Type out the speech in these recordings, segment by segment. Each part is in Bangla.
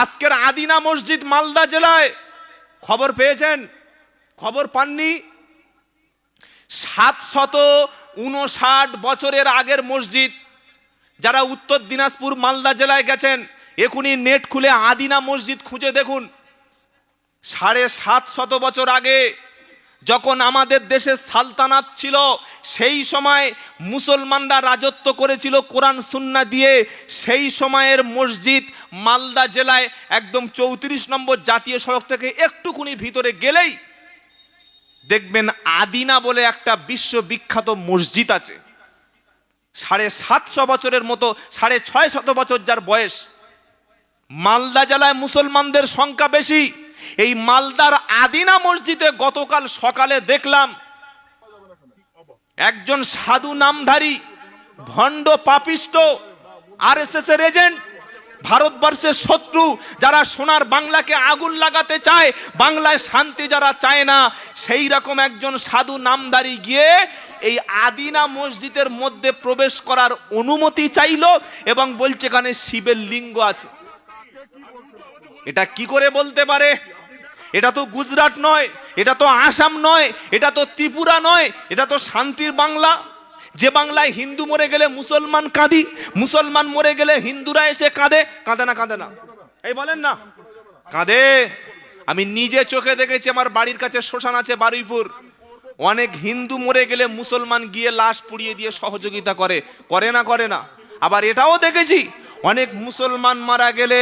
আজকের আদিনা মসজিদ মালদা জেলায় খবর পেয়েছেন? খবর পাননি? সাতশত উনষাট বছরের আগের মসজিদ যারা উত্তর দিনাজপুর মালদা জেলায় গেছেন এখনই নেট খুলে আদিনা মসজিদ খুঁজে দেখুন। সাড়ে সাত শত বছর আগে যখন আমাদের দেশে সালতানাত ছিল, সেই সময় মুসলমানরা রাজত্ব করেছিল কোরআন সুন্না দিয়ে, সেই সময়ের মসজিদ মালদা জেলায় একদম চৌত্রিশ নম্বর জাতীয় সড়ক থেকে একটুকুনি ভিতরে গেলেই দেখবেন আদিনা বলে একটা বিশ্ববিখ্যাত মসজিদ আছে। সাড়ে সাতশো বছরের মতো, সাড়ে ছয় শত বছর যার বয়স। মালদা জেলায় মুসলমানদের সংখ্যা বেশি। এই মালদার আদিনা মসজিদে গতকাল সকালে দেখলাম, একজন সাধু নামধারী, ভণ্ড পাপিষ্ট আর এস এর এজেন্ট ভারতবর্ষের শত্রু যারা সোনার বাংলাকে আগুন লাগাতে চায়, বাংলায় শান্তি যারা চায় না, সেই রকম একজন সাধু নামদারি গিয়ে এই আদিনা মসজিদের মধ্যে প্রবেশ করার অনুমতি চাইলো এবং বলছে, এখানে শিবের লিঙ্গ আছে। এটা কি করে বলতে পারে? এটা তো গুজরাট নয়, এটা তো আসাম নয়, এটা তো ত্রিপুরা নয়, এটা তো শান্তির বাংলা। যে বাংলায় হিন্দু মরে গেলে মুসলমান কাঁদি, মুসলমান মরে গেলে হিন্দুরা এসে কাঁদে কাঁদে না কাঁদে না। এই বলেন না। কাঁদে। আমি নিজে চোখে দেখেছি, আমার বাড়ির কাছে শ্মশান আছে বারুইপুর। অনেক হিন্দু মরে গেলে মুসলমান গিয়ে লাশ পুড়িয়ে দিয়ে সহযোগিতা করে। করে না করে না। আবার এটাও দেখেছি অনেক মুসলমান মারা গেলে,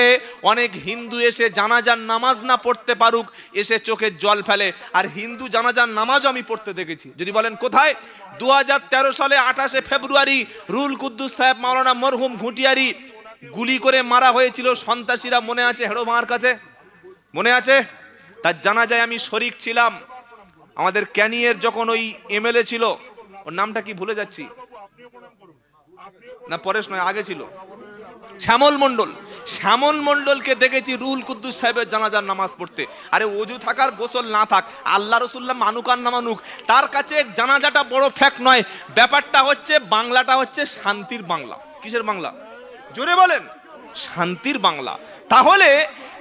অনেক হিন্দু এসে জানাজার নামাজ না পড়তে পারুক, এসে চোখের জল ফেলে। আর হিন্দু জানাজার নামাজও আমি পড়তে দেখেছি। যদি বলেন কোথায়? দু হাজার তেরো সালে আঠাশে ফেব্রুয়ারি রুল কুদ্দুস সাহেব, মাওলানা মরহুম ঘুটিয়ারি গুলি করে মারা হয়েছিল। সন্ত্রাসীরা মনে আছে? হেড়ো মার কাছে? মনে আছে? তার জানাজায় আমি শরিক ছিলাম। আমাদের ক্যানিয়ের যখন ওই এমএলএ ছিল, ওর নামটা কি ভুলে যাচ্ছি? না, পরেশ নয়, আগে ছিল। শ্যামল মন্ডল শ্যামল মন্ডলকে দেখেছি রুহুল কুদ্দুস সাহেবের জানাজার নামাজ পড়তে। আরে অজু থাকার গোসল না থাক, আল্লাহ রসুল্লাহ মানুক নামানুক তার কাছে জানাজাটা বড় ফ্যাক্ট নয়, ব্যাপারটা হচ্ছে বাংলাটা হচ্ছে শান্তির বাংলা। কিসের বাংলা? জোরে বলেন, শান্তির বাংলা। তাহলে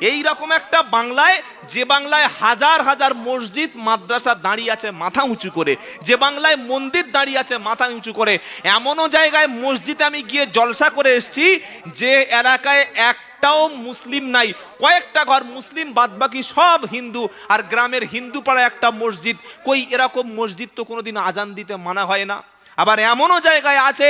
এই রকম একটা বাংলায়, যে বাংলায় হাজার হাজার মসজিদ, মাদ্রাসা দাঁড়িয়ে আছে মাথা উঁচু করে, যে বাংলায় মন্দির দাঁড়িয়ে আছে মাথা উঁচু করে, এমনও জায়গায় মসজিদে আমি গিয়ে জলসা করে এসেছি যে এলাকায় একটাও মুসলিম নাই, কয়েকটা ঘর মুসলিম, বাদবাকি সব হিন্দু, আর গ্রামের হিন্দু পাড়ায় একটা মসজিদ। কই এরকম মসজিদ তো কোনোদিন আজান দিতে মানা হয় না। আবার এমনও জায়গায় আছে,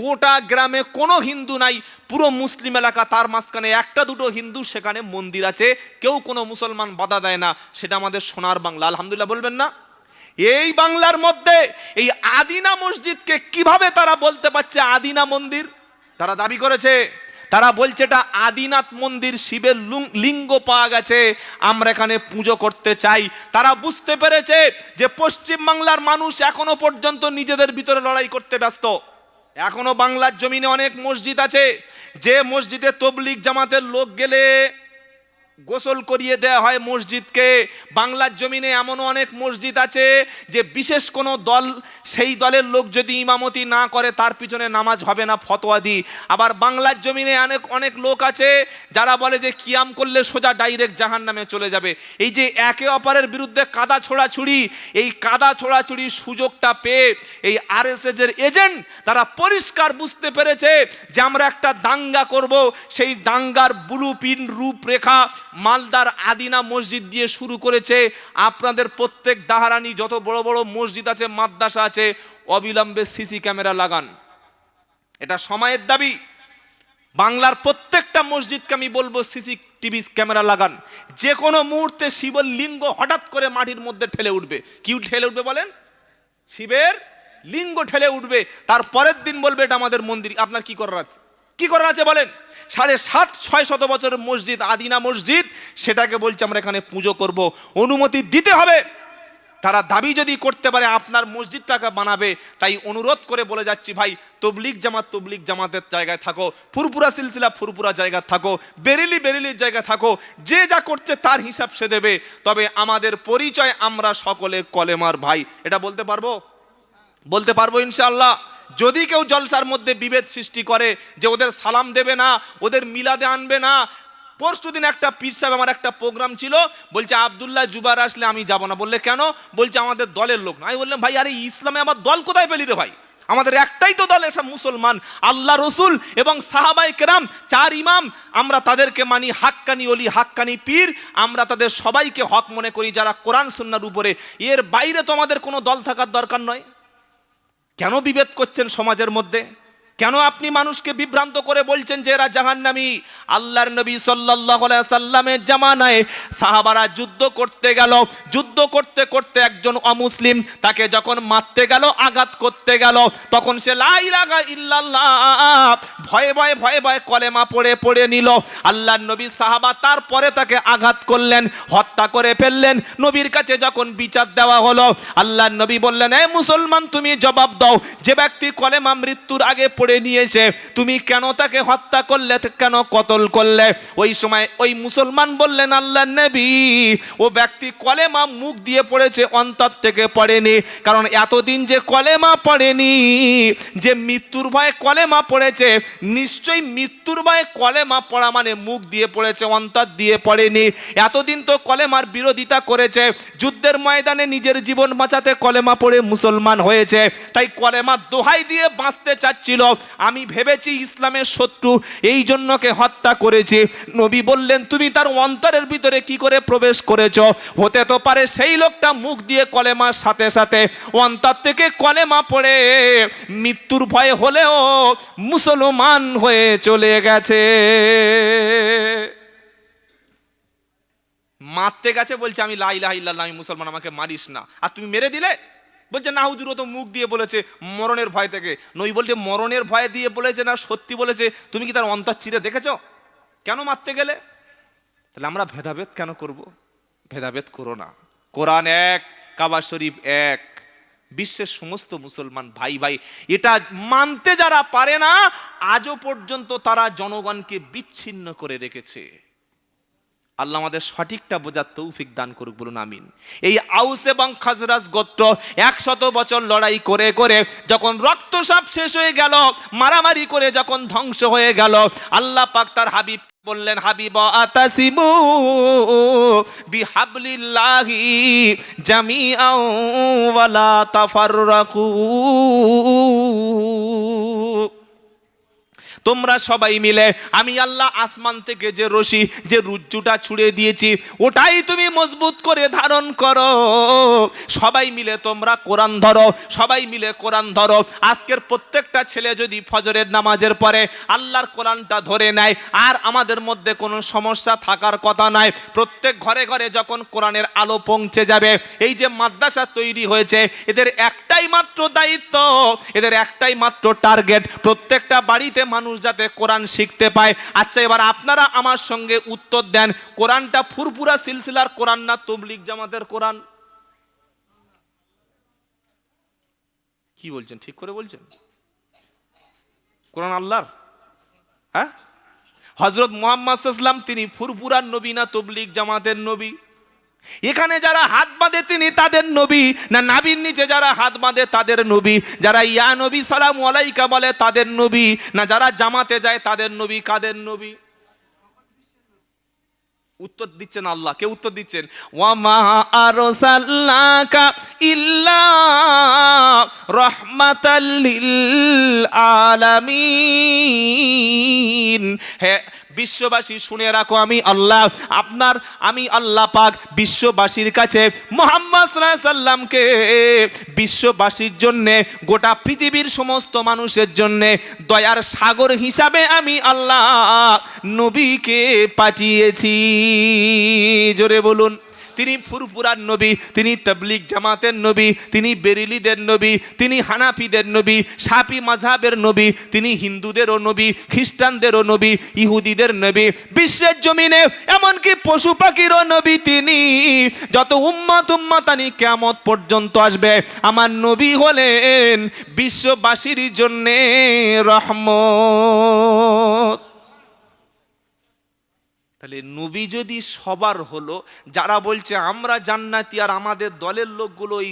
গোটা গ্রামে কোনো হিন্দু নাই পুরো মুসলিম এলাকা তার মাঝখানে একটা দুটো হিন্দু, সেখানে মন্দির আছে। কেউ কোনো মুসলমান বাধা দেয় না, সেটা আমাদের সোনার বাংলা। আলহামদুলিল্লাহ বলবেন না? এই বাংলার মধ্যে এই আদিনা মসজিদকে কীভাবে তারা বলতে পারছে আদিনা মন্দির? তারা দাবি করেছে, তারা বলছে এটা আদিনাথ মন্দির, শিবের লিঙ্গ পাওয়া গেছে, আমরা এখানে পুজো করতে চাই। তারা বুঝতে পেরেছে যে পশ্চিম বাংলার মানুষ এখনও পর্যন্ত নিজেদের ভিতরে লড়াই করতে ব্যস্ত। এখনও বাংলার জমিনে অনেক মসজিদ আছে যে মসজিদে তবলিক জামাতের লোক গেলে গোসল করিয়ে দেওয়া হয় মসজিদকে। বাংলার জমিনে এমনও অনেক মসজিদ আছে যে বিশেষ কোনো দল, সেই দলের লোক যদি ইমামতি না করে, তার পিছনে নামাজ হবে না, ফতোয়া দিই। আবার বাংলার জমিনে অনেক অনেক লোক আছে যারা বলে যে কিয়াম করলে সোজা ডাইরেক্ট জাহান নামে চলে যাবে। এই যে একে অপরের বিরুদ্ধে কাদা ছোড়াছুড়ি, এই কাদা ছোড়াছুড়ির সুযোগটা পেয়ে এই আর এস এর এজেন্ট তারা পরিষ্কার বুঝতে পেরেছে যে আমরা একটা দাঙ্গা করব। সেই দাঙ্গার ব্লু পিন রূপরেখা মালদার আদিনা মসজিদ দিয়ে শুরু করেছে। আপনাদের প্রত্যেক দাহারানি যত বড় বড় মসজিদ আছে, মাদ্রাসা আছে, অবিলম্বে সিসি ক্যামেরা লাগান। এটা সময়ের দাবি। বাংলার প্রত্যেকটা মসজিদকে আমি বলব সিসি টিভি ক্যামেরা লাগান। যে কোনো মুহূর্তে শিবের লিঙ্গ হঠাৎ করে মাটির মধ্যে ঠেলে উঠবে। কি ঠেলে উঠবে বলেন? শিবের লিঙ্গ ঠেলে উঠবে। তার পরের দিন বলবে এটা আমাদের মন্দির। আপনার কি করার আছে? কি করা আছে বলেন? সাড়ে সাত, ছয় শত বছরের মসজিদ, আদিনা মসজিদ, সেটাকে বলছে আমরা এখানে পুজো করব। অনুমতি দিতে হবে। তারা দাবি যদি করতে পারে, আপনার মসজিদটাকে বানাবে, তাই অনুরোধ করে বলে যাচ্ছি, ভাই তবলিক জামাত তবলিক জামাতের জায়গায় থাকো। ফুরপুরা সিলসিলা ফুরপুরা জায়গায় থাকো। বেরেলি বেরেলির জায়গায় থাকো। যে যা করছে, তার হিসাব সে দেবে। তবে আমাদের পরিচয় আমরা সকলে কলেমার ভাই। এটা বলতে পারব? বলতে পারব ইনশাআল্লাহ। যদি কেউ জলসার মধ্যে বিভেদ সৃষ্টি করে যে ওদের সালাম দেবে না, ওদের মিলাদে আনবে না, পরশু দিন একটা পীর সাহেব আমার একটা প্রোগ্রাম ছিল, বলছে, আবদুল্লাহ জুবার আসলে আমি যাব না। বললে, কেন? বলছে, আমাদের দলের লোক। না আমি বললাম, ভাই, আরে, ইসলামে আমার দল কোথায় পেলি রে ভাই? আমাদের একটাই তো দল, একটা মুসলমান। আল্লাহ রসুল এবং সাহাবাই কেরাম, চার ইমাম, আমরা তাদেরকে মানি হাক্কানি অলি হাক্কানি পীর। আমরা তাদের সবাইকে হক মনে করি যারা কোরআন, সুন্নার উপরে। এর বাইরে তো আমাদের কোনো দল থাকার দরকার নয়। কেন বিভেদ করছেন সমাজের মধ্যে? কেন আপনি মানুষকে বিভ্রান্ত করে বলছেন যে এরা জাহান্নামী? আল্লাহর নবী আলাইহি সাল্লামের জামানায় সাহাবারা যুদ্ধ করতে গেল। যুদ্ধ করতে করতে একজন অমুসলিম তাকে যখন মারতে গেল, আঘাত করতে গেল, তখন সে লা ইলাহা ইল্লাল্লাহ ভয়ে ভয়ে ভয়ে ভয়ে কলেমা পড়ে পড়ে নিল। আল্লাহর নবী সাহাবা তারপরে তাকে আঘাত করলেন, হত্যা করে ফেললেন। নবীর কাছে যখন বিচার দেওয়া হলো, আল্লাহর নবী বললেন, এ মুসলমান, তুমি জবাব দাও। যে ব্যক্তি কলেমা মৃত্যুর আগে নিয়েছে। তুমি কেন তাকে হত্যা করলে? কেন কতল করলে? ওই সময় ওই মুসলমান বললেন, আল্লাহ নবী। ও ব্যক্তি কলেমা মুখ দিয়ে পড়েছে, অন্তর থেকে পড়েনি। কারণ এতদিন যে কলেমা পড়েনি, যে মৃত্যুর ভয়ে কলেমা পড়েছে, নিশ্চয়ই মৃত্যুর ভয়ে কলেমা পড়া মানে মুখ দিয়ে পড়েছে, অন্তর দিয়ে পড়েনি। এতদিন তো কলেমার বিরোধিতা করেছে, যুদ্ধের ময়দানে নিজের জীবন বাঁচাতে কলেমা পড়ে মুসলমান হয়েছে। তাই কলেমা দোহাই দিয়ে বাঁচতে চাচ্ছিল। আমি ভেবেছি ইসলামের শত্রু এই জন্যকে হত্যা করেছে। নবী বললেন, তুমি তার অন্তরের ভিতরে কি করে প্রবেশ করেছ? হতে তো পারে সেই লোকটা মুখ দিয়ে কলেমার সাথে সাথে অন্তর থেকে কলেমা পড়ে। মৃত্যুর ভয় হলেও মুসলমান হয়ে চলে গেছে। মারতে গেছে বলছে, আমি লাইলা ইল্লাল্লাহ, আমি মুসলমান, আমাকে মারিস না। আর তুমি মেরে দিলে? বলছে, না হুজুর তো মুখ দিয়ে বলেছে, মরণের ভয় থেকে। নই বলছে, মরণের ভয় দিয়ে বলেছে না সত্যি বলেছে? তুমি কি তার অন্তর চিরে দেখেছ? কেন মারতে গেলে? তাহলে আমরা ভেদাভেদ কেন করব? ভেদাভেদ করো না। কোরআন এক, কাবা শরীফ এক, বিশ্বের সমস্ত মুসলমান ভাই ভাই। এটা মানতে যারা পারে না, আজও পর্যন্ত তারা জনগণকে বিচ্ছিন্ন করে রেখেছে। আল্লাহ আমাদের সঠিকটা বোঝার তৌফিক দান করুক, বলুন আমিন। এই আউস এবং খাজরাজ গোত্র একশত বছর লড়াই করে করে যখন রক্তসাপ শেষ হয়ে গেল, মারামারি করে যখন ধ্বংস হয়ে গেল, আল্লাহ পাক তার হাবিব বললেন, হাবিব, আতাসিমু বিহাবলিল্লাহি জামিআও ওয়ালা তাফাররাকু। তোমরা সবাই মিলে আমি আল্লাহ আসমান থেকে যে রশি, যে রুজ্জুটা ছুড়ে দিয়েছি, ওটাই তুমি মজবুত করে ধারণ করো। সবাই মিলে তোমরা কোরআন ধরো, সবাই মিলে কোরআন ধরো। আজকের প্রত্যেকটা ছেলে যদি ফজরের নামাজের পরে আল্লাহর কোরআনটা ধরে নেয়, আর আমাদের মধ্যে কোনো সমস্যা থাকার কথা নয়। প্রত্যেক ঘরে ঘরে যখন কোরআনের আলো পৌঁছে যাবে, এই যে মাদ্রাসা তৈরি হয়েছে, এদের একটাই মাত্র দায়িত্ব, এদের একটাই মাত্র টার্গেট, প্রত্যেকটা বাড়িতে মানুষ যাতে কোরআন শিখতে পায়। আচ্ছা এবার আপনারা আমার সঙ্গে উত্তর দেন। কোরআনটা ফুরপুরা সিলসিলার কোরআন না তবলিক জামাতের কোরআন? কি বলছেন? ঠিক করে বলছেন? কোরআন আল্লাহর? হ্যাঁ? হজরত মোহাম্মদ ইসলাম তিনি ফুরপুরার নবী না তবলিক জামাতের নবী? এখানে যারা হাত বাঁধে তিনি তাদের নবী, না নাবির নিচে যারা হাত বাঁধে তাদের নবী, যারা ইয়া নবী সালাম আলাইকা বলে তাদের নবী, না যারা জামাতে যায় তাদের নবী, কাদের নবী? উত্তর দিচ্ছেন আল্লাহ, কে উত্তর দিচ্ছেন? রহমাতাল আলামিন। হে বিশ্ববাসী, শুনে রাখো আমি আল্লাহ। আপনার, আমি আল্লাহ পাক বিশ্ববাসীর কাছে মোহাম্মদ সাল্লামকে বিশ্ববাসীর জন্যে, গোটা পৃথিবীর সমস্ত মানুষের জন্যে দয়ার সাগর হিসাবে আমি আল্লাহ নবীকে পাঠিয়েছি। জোরে বলুন। তিনি ফুরপুরার নবী, তিনি তবলিক জামাতের নবী, তিনি বেরিলিদের নবী, তিনি হানাফিদের নবী সাপি মাঝাবের নবী, তিনি হিন্দুদেরও নবী, খ্রিস্টানদেরও নবী, ইহুদিদের নবী, বিশ্বের জমিনে এমনকি পশু পাখিরও নবী তিনি। যত উম্মত উম্মতানি কেমত পর্যন্ত আসবে, আমার নবী হলেন বিশ্ববাসীর জন্যে রহমত। তাহলে নবী যদি সবার হলো, যারা বলছে আমরা জান্নাতি আর আমাদের দলের লোকগুলো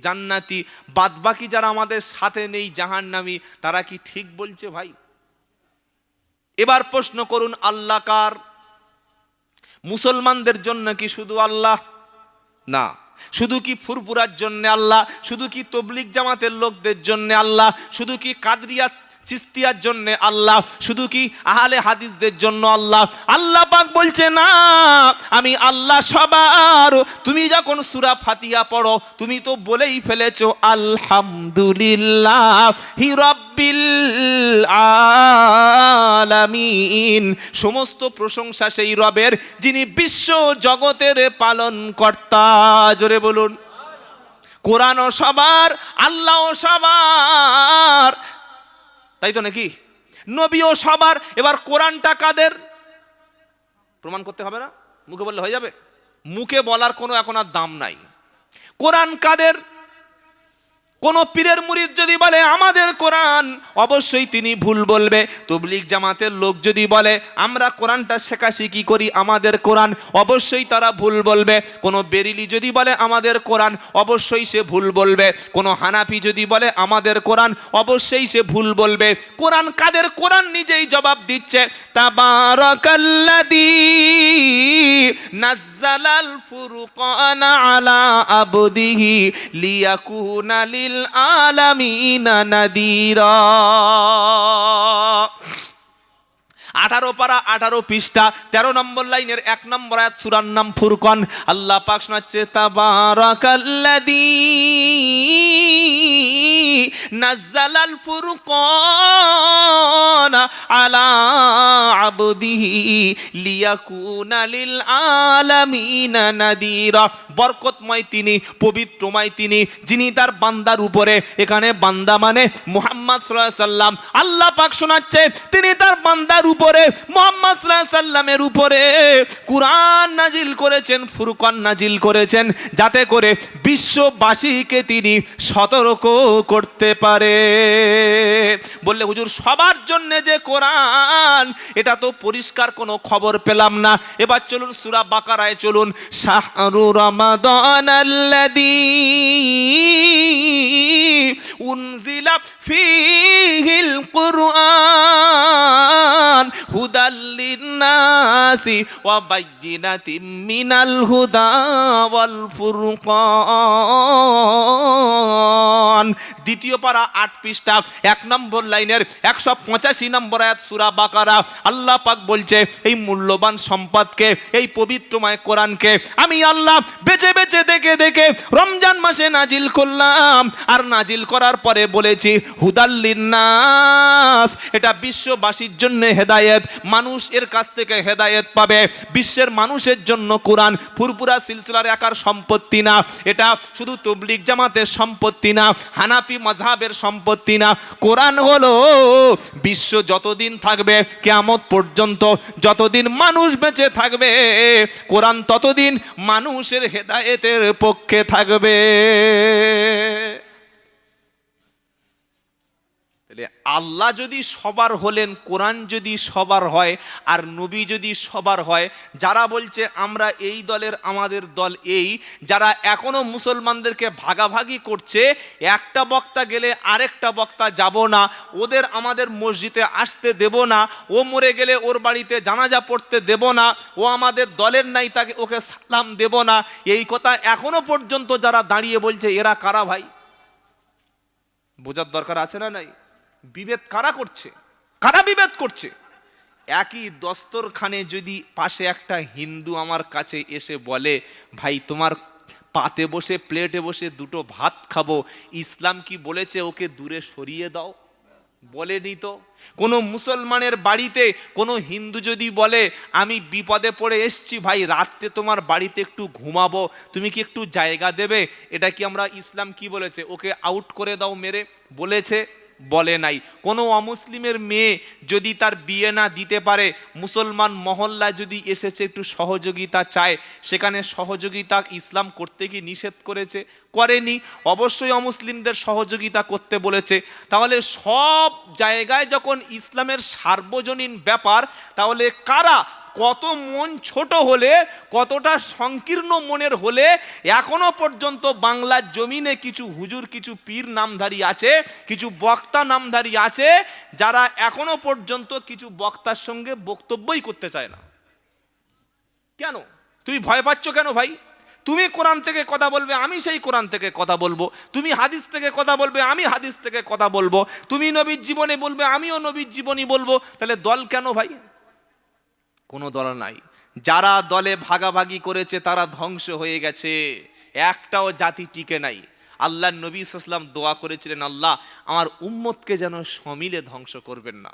জান্নাতি, বাদবাকি যারা আমাদের সাথে নেই জাহান্নামি, তারা কি ঠিক বলছে ভাই? এবার প্রশ্ন করুন, আল্লাহ কার? মুসলমানদের জন্য কি শুধু আল্লাহ? না। শুধু কি ফুরপুরার জন্য আল্লাহ? শুধু কি তবলিক জামাতের লোকদের জন্য আল্লাহ? শুধু কি কাদরিয়া চিস্তিয়ার জন্য আল্লাহ। শুধু কি আহলে হাদিসদের জন্য আল্লাহ? আল্লাহ পাক বলছে, না, আমি আল্লাহ সবার। তুমি যখন সুরা ফাতিয়া পড়ো, তুমি তো বলেই ফেলেছো, আলহামদুলিল্লাহ হি রব্বিল আলামিন। সমস্ত প্রশংসা সেই রবের, যিনি বিশ্ব জগতের পালন কর্তা জোরে বলুন। কোরআনও সবার, আল্লাহও সবার। তাই তো নাকি? নবীও সবার, এবার কোরআনটা কাদের? প্রমাণ করতে হবে না? মুখে বললে হয়ে যাবে? মুখে বলার কোনো এখন আর দাম নাই। কোরআন কাদের? কোন পীরের মুরিদ যদি বলে, আমাদের কোরআন অবশ্যই তিনি ভুল বলবে। তবলিক জামাতের লোক যদি বলে, আমরা কোরআনটা শেখাশিখি করি? আমাদের কোরআন অবশ্যই তারা ভুল বলবে। কোনো বেরিলি যদি বলে, আমাদের কোরআন অবশ্যই সে ভুল বলবে। কোনো হানাফি যদি বলে, আমাদের কোরআন অবশ্যই সে ভুল বলবে। কোরআন কাদের? কোরআন নিজেই জবাব দিচ্ছে। তা তাবারাকাল্লাযী নাজ্জালাল ফুরকানা আলা আবদিহি লিয়াকুনা লিল আলামিনা নাদিরা। আঠারো পারা আঠারো পৃষ্ঠা, তেরো নম্বর লাইনের এক নম্বর আয়াত সুরার নাম ফুরকন। আল্লাহ পাক শোনাচ্ছে, তাবারাকাল্লাযী নাজ্জালাল ফুরকান আলা আবদিহি লিয়াকুনা লিল আলামিনা নাদিরা। বরকতময় তিনি, পবিত্রময় তিনি, যিনি তার বান্দার উপরে, এখানে বান্দা মানে মুহাম্মদ সাল্লাল্লাহু সাল্লাম। আল্লাহ পাক শোনাচ্ছে, তিনি তার বান্দার উপরে, মোহাম্মদ সাল্লাল্লাহু সাল্লামের উপরে কুরআন নাজিল করেছেন, ফুরকান নাজিল করেছেন, যাতে করে বিশ্ববাসীকে তিনি সতর্ক করতে পারে। বললে হুজুর, সবার জন্য যে কোরআন। এটা তো পরিষ্কার কোনো খবর পেলাম না। এবার চলুন সূরা বাকারায় চলুন। শাহরু রমাদান আল্লাযী উনজিলা ফীহিল কুরআন হুদাল লিন্নাসি ওয়া বাইয়িনাতিম মিনাল হুদা দ্বিতীয় পারা আট পৃষ্ঠা, এক নম্বর লাইনের একশো পঁচাশি নম্বর আয়াত সুরা বাকারা। আল্লাহ পাক বলছে, এই মূল্যবান সম্পদকে, এই পবিত্রময় কোরআনকে আমি আল্লাহ বেঁচে বেঁচে দেখে দেখে রমজান মাসে নাজিল করলাম। আর নাজিল করার পরে বলেছি হুদাল্লিনাস এটা বিশ্ববাসীর জন্য হেদায়েত, মানুষ এর কাছ থেকে হেদায়েত পাবে। বিশ্বের মানুষের জন্য কোরআন ফুরপুরা সিলসিলার একার সম্পত্তি না, এটা শুধু তবলিক জামাতের সম্পত্তি না। হানাফি মাঝহাবের সম্পত্তি না। কোরআন হলো, বিশ্ব যতদিন থাকবে, কেয়ামত পর্যন্ত যতদিন মানুষ বেঁচে থাকবে, কোরআন ততদিন মানুষের হেদায়েতের পক্ষে থাকবে। আল্লাহ যদি সবার হলেন, কোরআন যদি সবার হয়, আর নবী যদি সবার হয়, যারা বলছে, আমরা এই দলের, আমাদের দল এই যারা এখনও মুসলমানদেরকে ভাগাভাগি করছে, একটা বক্তা গেলে আরেকটা বক্তা যাব না, ওদের আমাদের মসজিদে আসতে দেব না, ও মরে গেলে ওর বাড়িতে জানাজা পড়তে দেব না, ও আমাদের দলের নাই, তাকে ওকে সালাম দেব না এই কথা এখনও পর্যন্ত যারা দাঁড়িয়ে বলছে, এরা কারা ভাই? বোঝার দরকার আছে না নাই? বিভেদ কারা করছে? কারা বিভেদ করছে? একই দস্তরখানে যদি পাশে একটা হিন্দু আমার কাছে এসে বলে ভাই তোমার পাতে বসে প্লেটে বসে দুটো ভাত খাব ইসলাম কি বলেছে ওকে দূরে সরিয়ে দাও? বলেনি তো। কোনো মুসলমানের বাড়িতে কোনো হিন্দু যদি বলে আমি বিপদে পড়ে এসছি ভাই রাত্রে তোমার বাড়িতে একটু ঘুমাবো তুমি কি একটু জায়গা দেবে? এটা কি আমরা ইসলাম কি বলেছে? ওকে আউট করে দাও মেরে বলেছে। বলে নাই। কোনো অমুসলিমের মেয়ে যদি তার বিয়ে না দিতে পারে, মুসলমান মহল্লা যদি এসেছে একটু সহযোগিতা চায়, সেখানে সহযোগিতা ইসলাম করতে কি নিষেধ করেছে? করেনি। অবশ্যই অমুসলিমদের সহযোগিতা করতে বলেছে। তাহলে সব জায়গায় যখন ইসলামের সার্বজনীন ব্যাপার, তাহলে কারা কত মন ছোট হলে, কতটা সংকীর্ণ মনের হলে, এখনও পর্যন্ত বাংলার জমিনে কিছু হুজুর, কিছু পীর নামধারী আছে, কিছু বক্তা নামধারী আছে, যারা এখনও পর্যন্ত কিছু বক্তার সঙ্গে বক্তব্যই করতে চায় না। কেন? তুমি ভয় পাচ্ছ কেন ভাই? তুমি কোরআন থেকে কথা বলবে, আমি সেই কোরআন থেকে কথা বলব। তুমি হাদিস থেকে কথা বলবে, আমি হাদিস থেকে কথা বলব। তুমি নবীর জীবনে বলবে, আমিও নবীর জীবনী বলব। তাহলে দল কেন ভাই? কোনো দল নাই। যারা দলে ভাগাভাগি করেছে, তারা ধ্বংস হয়ে গেছে। একটাও জাতি টিকে নাই। আল্লাহ নবী ইসলাম দোয়া করেছিলেন, আল্লাহ, আমার উম্মতকে যেন সমিলে ধ্বংস করবেন না।